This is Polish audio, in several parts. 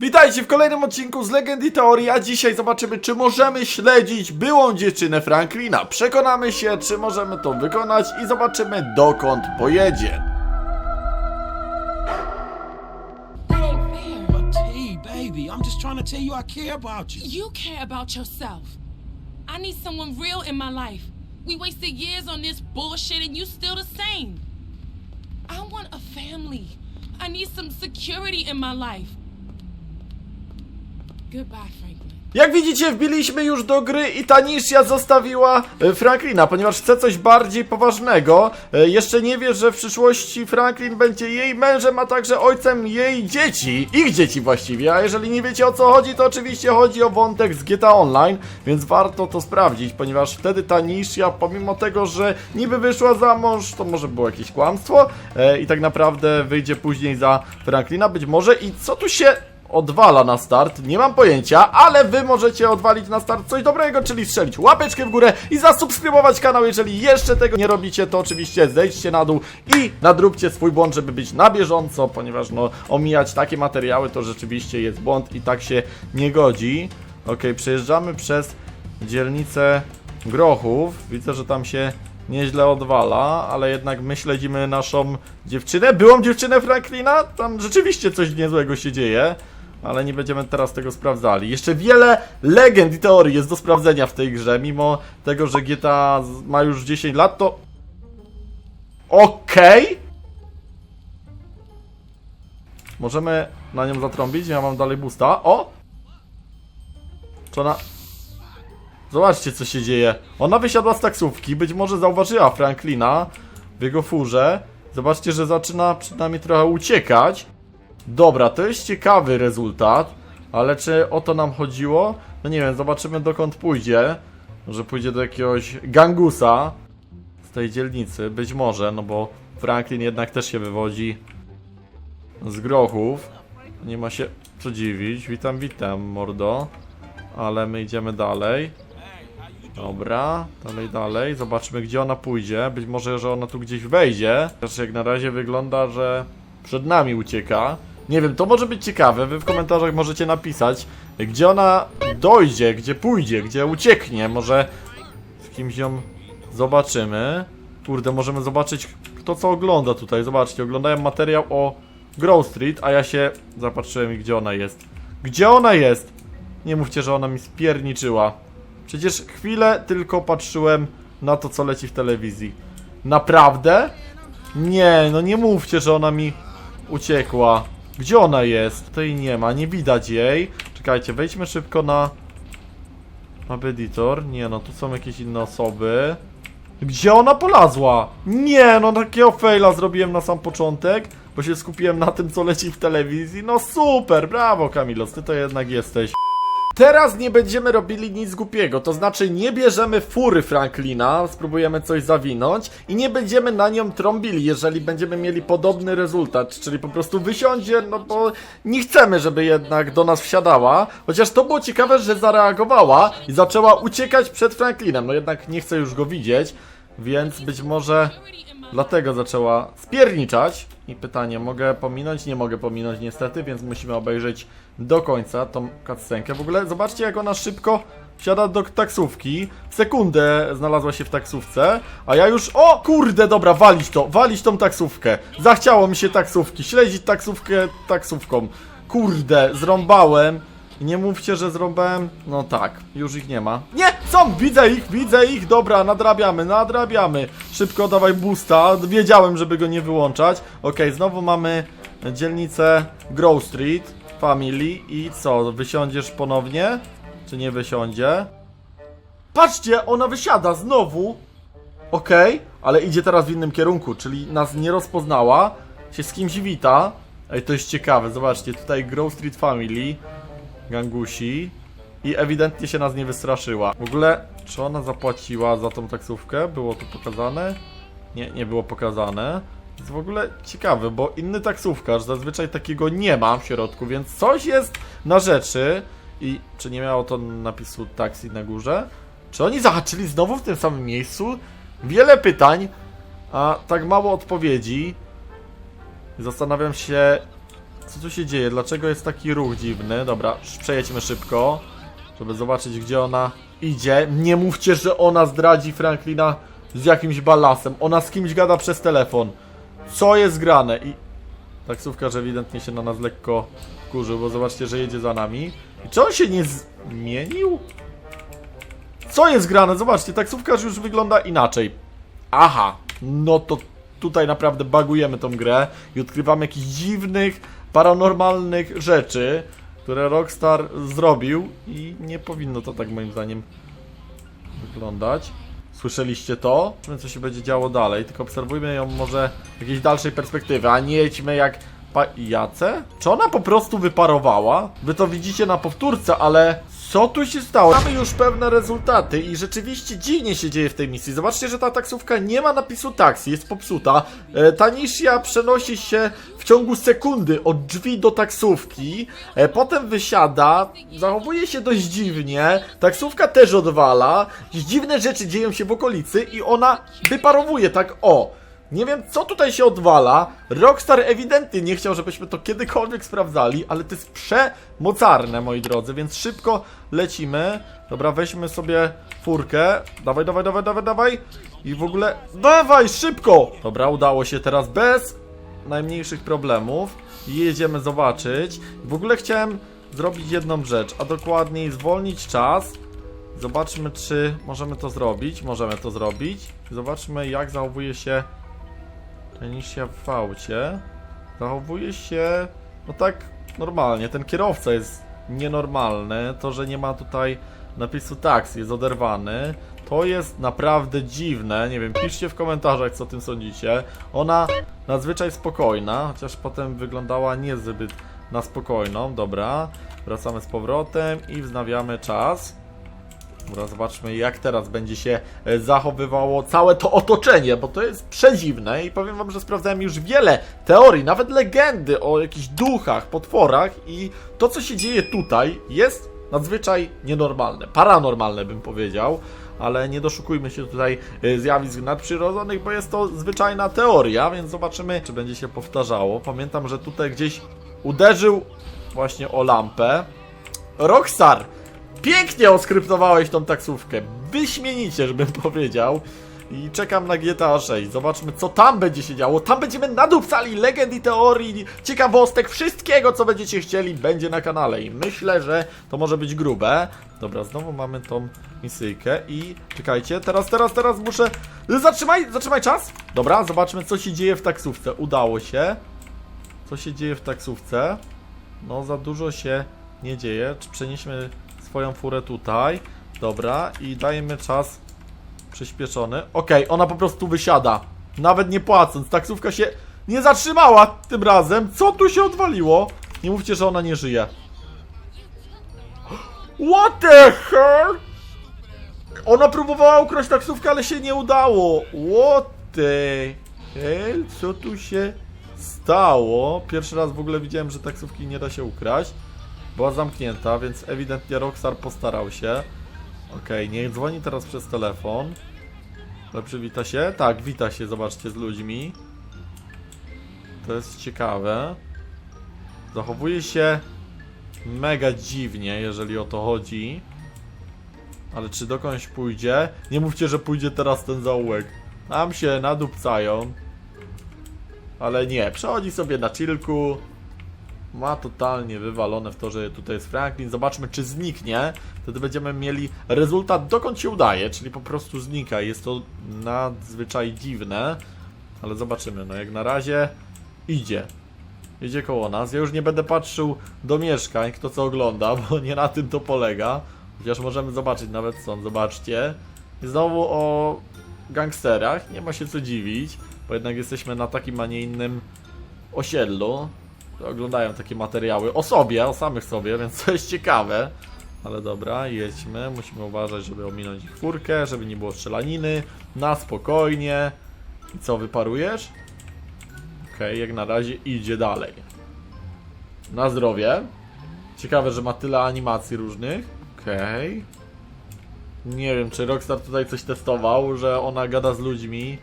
Witajcie w kolejnym odcinku z Legendy Teorii, a dzisiaj zobaczymy, czy możemy śledzić byłą dziewczynę Franklina. Przekonamy się, czy możemy to wykonać i zobaczymy, dokąd pojedzie. I. I. We wasted years on this bullshit and you still the same. I want a family. I need some security in my life. Jak widzicie, wbiliśmy już do gry i Tanisha zostawiła e, Franklina, ponieważ chce coś bardziej poważnego. E, Jeszcze nie wie, że w przyszłości Franklin będzie jej mężem, a także ojcem jej dzieci. Ich dzieci właściwie, a jeżeli nie wiecie o co chodzi, to oczywiście chodzi o wątek z GTA Online, więc warto to sprawdzić, ponieważ wtedy Tanisha, pomimo tego, że niby wyszła za mąż, to może było jakieś kłamstwo e, i tak naprawdę wyjdzie później za Franklina, być może. I co tu się odwala na start, nie mam pojęcia, ale wy możecie odwalić na start coś dobrego, czyli strzelić łapeczkę w górę i zasubskrybować kanał, jeżeli jeszcze tego nie robicie, to oczywiście zejdźcie na dół i nadróbcie swój błąd, żeby być na bieżąco, ponieważ no omijać takie materiały to rzeczywiście jest błąd i tak się nie godzi. Ok, przejeżdżamy przez dzielnicę Grochów, widzę, że tam się nieźle odwala, ale jednak my śledzimy naszą dziewczynę, byłą dziewczynę Franklina, tam rzeczywiście coś niezłego się dzieje, ale nie będziemy teraz tego sprawdzali. Jeszcze wiele legend i teorii jest do sprawdzenia w tej grze, mimo tego, że GTA ma już 10 lat, to... Okej! Możemy na nią zatrąbić, ja mam dalej boosta. O! Czy ona... Zobaczcie, co się dzieje. Ona wysiadła z taksówki, być może zauważyła Franklina w jego furze. Zobaczcie, że zaczyna przynajmniej trochę uciekać. Dobra, to jest ciekawy rezultat, ale czy o to nam chodziło? No nie wiem, zobaczymy dokąd pójdzie. Może pójdzie do jakiegoś gangusa z tej dzielnicy, być może, no bo Franklin jednak też się wywodzi z grochów. Nie ma się co dziwić. Witam, witam, mordo. Ale my idziemy dalej. Dobra, dalej, dalej. Zobaczmy, gdzie ona pójdzie. Być może, że ona tu gdzieś wejdzie. Chociaż jak na razie wygląda, że przed nami ucieka. Nie wiem, to może być ciekawe. Wy w komentarzach możecie napisać, gdzie ona dojdzie, gdzie pójdzie, gdzie ucieknie. Może z kimś ją zobaczymy. Kurde, możemy zobaczyć, kto co ogląda tutaj. Zobaczcie, oglądają materiał o Grove Street, a ja się zapatrzyłem, gdzie ona jest. Gdzie ona jest? Nie mówcie, że ona mi spierniczyła. Przecież chwilę tylko patrzyłem na to, co leci w telewizji. Naprawdę? Nie, no nie mówcie, że ona mi uciekła. Gdzie ona jest? Tutaj nie ma, nie widać jej. Czekajcie, wejdźmy szybko na Map Editor. Nie no, tu są jakieś inne osoby. Gdzie ona polazła? Nie, no takiego faila zrobiłem na sam początek, bo się skupiłem na tym, co leci w telewizji. No super, brawo Kamilos, ty to jednak jesteś. Teraz nie będziemy robili nic głupiego, to znaczy nie bierzemy fury Franklina, spróbujemy coś zawinąć i nie będziemy na nią trąbili, jeżeli będziemy mieli podobny rezultat, czyli po prostu wysiądzie, no bo nie chcemy, żeby jednak do nas wsiadała, chociaż to było ciekawe, że zareagowała i zaczęła uciekać przed Franklinem, no jednak nie chcę już go widzieć, więc być może dlatego zaczęła spierniczać. I pytanie, mogę pominąć? Nie mogę pominąć niestety, więc musimy obejrzeć do końca tą cutscenkę. W ogóle zobaczcie jak ona szybko wsiada do taksówki. Sekundę znalazła się w taksówce, a ja już... O kurde, dobra, walić to, walić tą taksówkę. Zachciało mi się taksówki, śledzić taksówkę taksówką. Kurde, zrąbałem. Nie mówcie, że zrąbałem. No tak, już ich nie ma. Nie! Są! Widzę ich, widzę ich! Dobra, nadrabiamy, nadrabiamy. Szybko dawaj boosta. Wiedziałem, żeby go nie wyłączać. Okej, znowu mamy dzielnicę Grove Street Family. I co, wysiądziesz ponownie? Czy nie wysiądzie? Patrzcie, ona wysiada znowu. Okej, ale idzie teraz w innym kierunku, czyli nas nie rozpoznała. Się z kimś wita. Ej, to jest ciekawe, zobaczcie, tutaj Grove Street Family gangusi i ewidentnie się nas nie wystraszyła. W ogóle, czy ona zapłaciła za tą taksówkę? Było to pokazane? Nie, nie było pokazane. Jest w ogóle ciekawe, bo inny taksówkarz zazwyczaj takiego nie ma w środku, więc coś jest na rzeczy. I czy nie miało to napisu taksi na górze? Czy oni zahaczyli znowu w tym samym miejscu? Wiele pytań, a tak mało odpowiedzi. Zastanawiam się, Co tu się dzieje? Dlaczego jest taki ruch dziwny? Dobra, przejedźmy szybko, żeby zobaczyć, gdzie ona idzie. Nie mówcie, że ona zdradzi Franklina z jakimś balasem. Ona z kimś gada przez telefon. Co jest grane? I taksówkarz ewidentnie się na nas lekko kurzył, bo zobaczcie, że jedzie za nami. I czy on się nie zmienił? Co jest grane? Zobaczcie, taksówkarz już wygląda inaczej. Aha, no to tutaj naprawdę bagujemy tą grę i odkrywamy jakichś dziwnych, paranormalnych rzeczy, które Rockstar zrobił i nie powinno to tak moim zdaniem wyglądać. Słyszeliście to? Zobaczmy, co się będzie działo dalej, tylko obserwujmy ją może z jakiejś dalszej perspektywy, a nie jedźmy jak pajace? Czy ona po prostu wyparowała? Wy to widzicie na powtórce, ale co tu się stało? Mamy już pewne rezultaty i rzeczywiście dziwnie się dzieje w tej misji. Zobaczcie, że ta taksówka nie ma napisu taksi, jest popsuta. E, Tanisha przenosi się w ciągu sekundy od drzwi do taksówki, e, potem wysiada, zachowuje się dość dziwnie, taksówka też odwala, dziwne rzeczy dzieją się w okolicy i ona wyparowuje tak o. Nie wiem, co tutaj się odwala. Rockstar ewidentnie nie chciał, żebyśmy to kiedykolwiek sprawdzali, ale to jest przemocarne, moi drodzy, więc szybko lecimy. Dobra, weźmy sobie furkę. Dawaj, dawaj, dawaj, dawaj, dawaj. I w ogóle... Dawaj, szybko! Dobra, udało się teraz bez najmniejszych problemów. Jedziemy zobaczyć. W ogóle chciałem zrobić jedną rzecz, a dokładniej zwolnić czas. Zobaczmy, czy możemy to zrobić. Możemy to zrobić. Zobaczmy, jak zachowuje się Tanisha w aucie. Zachowuje się, no tak normalnie. Ten kierowca jest nienormalny. To, że nie ma tutaj napisu taksi, jest oderwany. To jest naprawdę dziwne. Nie wiem, piszcie w komentarzach, co o tym sądzicie. Ona nadzwyczaj spokojna, chociaż potem wyglądała niezbyt na spokojną. Dobra, wracamy z powrotem i wznawiamy czas. Dobra, zobaczmy jak teraz będzie się e, zachowywało całe to otoczenie, bo to jest przedziwne i powiem wam, że sprawdzałem już wiele teorii, nawet legendy o jakichś duchach, potworach i to co się dzieje tutaj jest nadzwyczaj nienormalne, paranormalne bym powiedział, ale nie doszukujmy się tutaj e, zjawisk nadprzyrodzonych, bo jest to zwyczajna teoria, więc zobaczymy czy będzie się powtarzało. Pamiętam, że tutaj gdzieś uderzył właśnie o lampę. Rockstar! Pięknie oskryptowałeś tą taksówkę. Wyśmienicie, żebym powiedział. I czekam na GTA 6. Zobaczmy, co tam będzie się działo. Tam będziemy nadupcali legend i teorii, ciekawostek, wszystkiego, co będziecie chcieli, będzie na kanale. I myślę, że to może być grube. Dobra, znowu mamy tą misyjkę i czekajcie, teraz, teraz, teraz muszę... Zatrzymaj, zatrzymaj czas. Dobra, zobaczmy, co się dzieje w taksówce. Udało się. Co się dzieje w taksówce? No, za dużo się nie dzieje. Czy przenieśmy swoją furę tutaj? Dobra, i dajemy czas przyspieszony. Okej, ona po prostu wysiada. Nawet nie płacąc. Taksówka się nie zatrzymała tym razem. Co tu się odwaliło? Nie mówcie, że ona nie żyje. What the hell? Ona próbowała ukraść taksówkę, ale się nie udało. What the hell? Co tu się stało? Pierwszy raz w ogóle widziałem, że taksówki nie da się ukraść. Była zamknięta, więc ewidentnie Rockstar postarał się. Okej, niech dzwoni teraz przez telefon. Ale przywita się? Tak, wita się, zobaczcie, z ludźmi. To jest ciekawe. Zachowuje się mega dziwnie, jeżeli o to chodzi. Ale czy dokądś pójdzie? Nie mówcie, że pójdzie teraz ten zaułek. Nam się nadupcają. Ale nie, przechodzi sobie na chillku. Ma totalnie wywalone w to, że tutaj jest Franklin. Zobaczmy, czy zniknie. Wtedy będziemy mieli rezultat, dokąd się udaje, czyli po prostu znika. Jest to nadzwyczaj dziwne. Ale zobaczymy. No jak na razie idzie. Idzie koło nas. Ja już nie będę patrzył do mieszkań, kto co ogląda, bo nie na tym to polega. Chociaż możemy zobaczyć nawet stąd, zobaczcie. I znowu o gangsterach, nie ma się co dziwić, bo jednak jesteśmy na takim, a nie innym osiedlu. Oglądają takie materiały o sobie, o samych sobie, więc to jest ciekawe. Ale dobra, jedźmy. Musimy uważać, żeby ominąć ich furkę, żeby nie było strzelaniny. Na spokojnie. I co, wyparujesz? Okej, jak na razie idzie dalej. Na zdrowie. Ciekawe, że ma tyle animacji różnych. Okej. Nie wiem, czy Rockstar tutaj coś testował, że ona gada z ludźmi.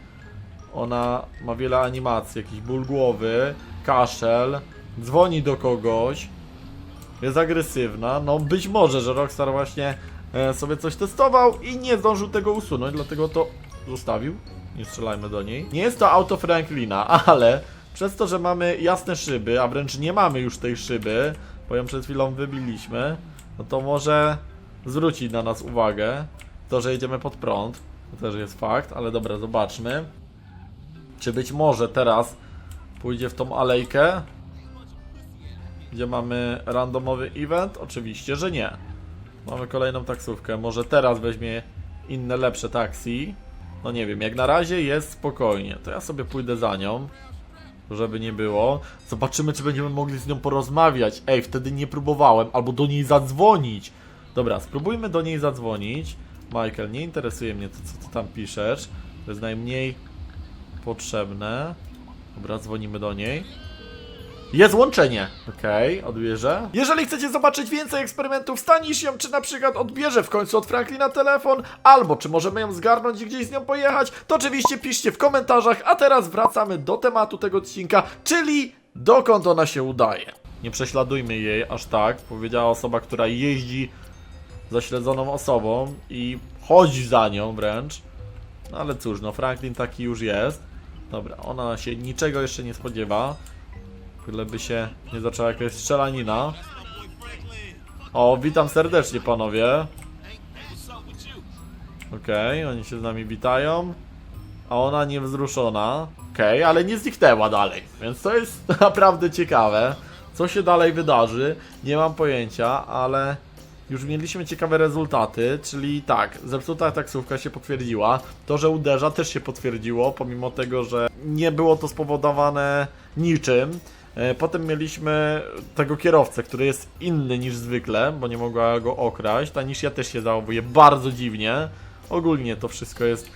Ona ma wiele animacji, jakiś ból głowy, kaszel, dzwoni do kogoś, jest agresywna, no być może, że Rockstar właśnie e, sobie coś testował i nie zdążył tego usunąć, dlatego to zostawił. Nie strzelajmy do niej. Nie jest to auto Franklina, ale przez to, że mamy jasne szyby, a wręcz nie mamy już tej szyby, bo ją przed chwilą wybiliśmy, no to może zwrócić na nas uwagę to, że jedziemy pod prąd. To też jest fakt, ale dobra, zobaczmy. Czy być może teraz pójdzie w tą alejkę, gdzie mamy randomowy event? Oczywiście, że nie. Mamy kolejną taksówkę. Może teraz weźmie inne, lepsze taksi. No nie wiem, jak na razie jest spokojnie. To ja sobie pójdę za nią, żeby nie było. Zobaczymy, czy będziemy mogli z nią porozmawiać. Ej, wtedy nie próbowałem. Albo do niej zadzwonić. Dobra, spróbujmy do niej zadzwonić. Michael, nie interesuje mnie to, co ty tam piszesz. To jest najmniej potrzebne. Dobra, dzwonimy do niej. Jest łączenie. Okej, odbierze. Jeżeli chcecie zobaczyć więcej eksperymentów z Tanishią, czy na przykład odbierze w końcu od Franklina telefon, albo czy możemy ją zgarnąć i gdzieś z nią pojechać, to oczywiście piszcie w komentarzach, a teraz wracamy do tematu tego odcinka, czyli dokąd ona się udaje. Nie prześladujmy jej aż tak, powiedziała osoba, która jeździ za śledzoną osobą i chodzi za nią wręcz. No ale cóż, no Franklin taki już jest. Dobra, ona się niczego jeszcze nie spodziewa. Byle by się nie zaczęła jakaś strzelanina. O, witam serdecznie panowie. Okej, oni się z nami witają. A ona niewzruszona. Okej, ale nie zniknęła dalej. Więc to jest naprawdę ciekawe. Co się dalej wydarzy, nie mam pojęcia, ale już mieliśmy ciekawe rezultaty, czyli tak, zepsuta taksówka się potwierdziła, to, że uderza też się potwierdziło, pomimo tego, że nie było to spowodowane niczym. E, Potem mieliśmy tego kierowcę, który jest inny niż zwykle, bo nie mogła go okraść. Ta niż ja też się zachowuje bardzo dziwnie. Ogólnie to wszystko jest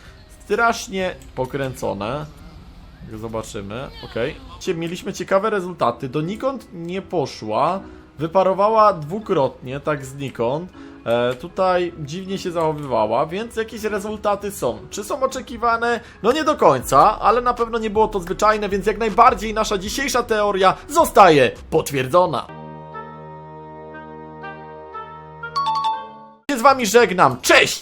strasznie pokręcone. Zobaczymy. Okay. Mieliśmy ciekawe rezultaty. Donikąd nie poszła. Wyparowała dwukrotnie, tak znikąd. E, tutaj dziwnie się zachowywała, więc jakieś rezultaty są. Czy są oczekiwane? No nie do końca, ale na pewno nie było to zwyczajne, więc jak najbardziej nasza dzisiejsza teoria zostaje potwierdzona. się z wami żegnam. Cześć!